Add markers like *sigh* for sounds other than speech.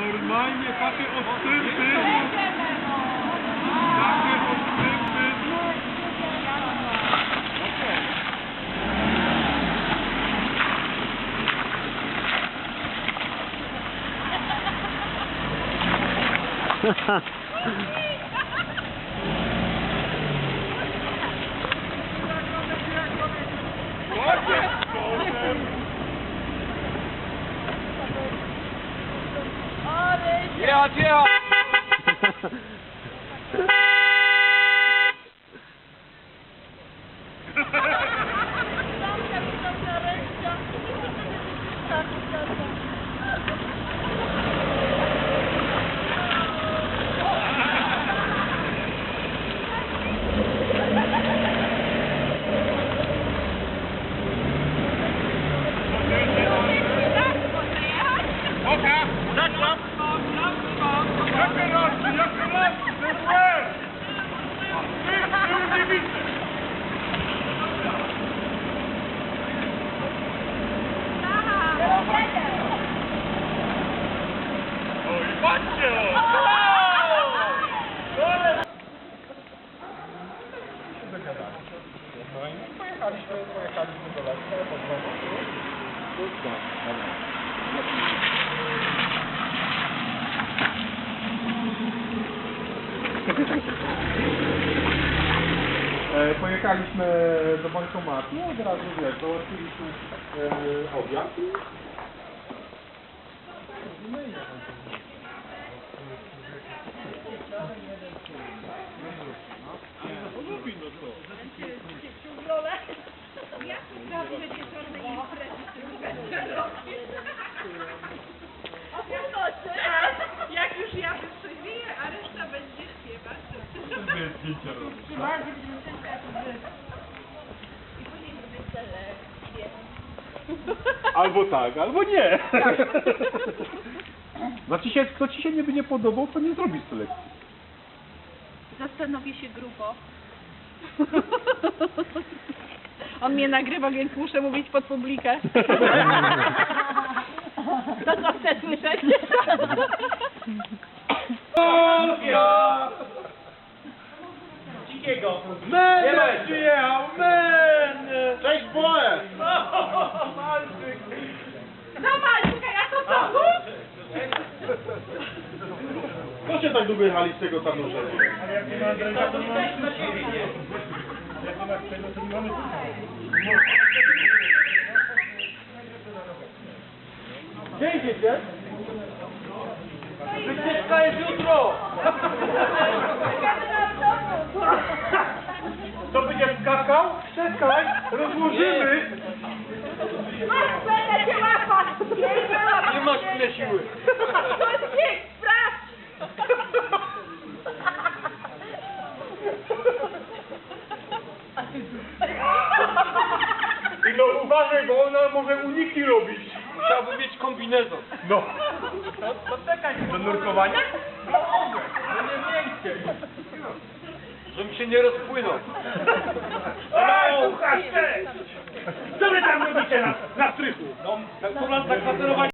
Normalnie takie odstępy. Takie odstępy. Ładnie. *laughs* Ja, ja! Oka. No i pojechaliśmy, pojechaliśmy do Leska, pod E, Pojechaliśmy do bankomatu, od razu wiesz, załatwiliśmy e, obiad. i... No i Jak już ja wytrzeźwieję, a reszta będzie śpiewać. Sobie zdjęcia robię. Albo tak, albo nie. Znaczy się, kto ci się nie będzie podobał, to nie zrobi selekcji. Zastanowię się grubo. *laughs* On mnie nagrywa, więc muszę mówić pod publikę. *laughs* To co chcę słyszeć? Polska! Dzikiego! Men przyjechał, men! Cześć, Boe! *laughs* Malczyk! No Malczyka, ja to co? Co się tak długo jechali z tego tanurza? Gdzie idziecie? Wycieczka jest jutro! To będziesz skakał? Czekaj, rozłożymy! Masz, będę cię łapać! Nie masz tyle siły. I no uważaj, bo ona może uniki robić. Chciałbym mieć kombinezon. No. No czekaj, Do nurkowania? no nie miękkie. Żebym się nie rozpłynął. Ej, Łukasz, cześć! Co wy tam robicie na, na strychu? No, tu nas zakwaterowali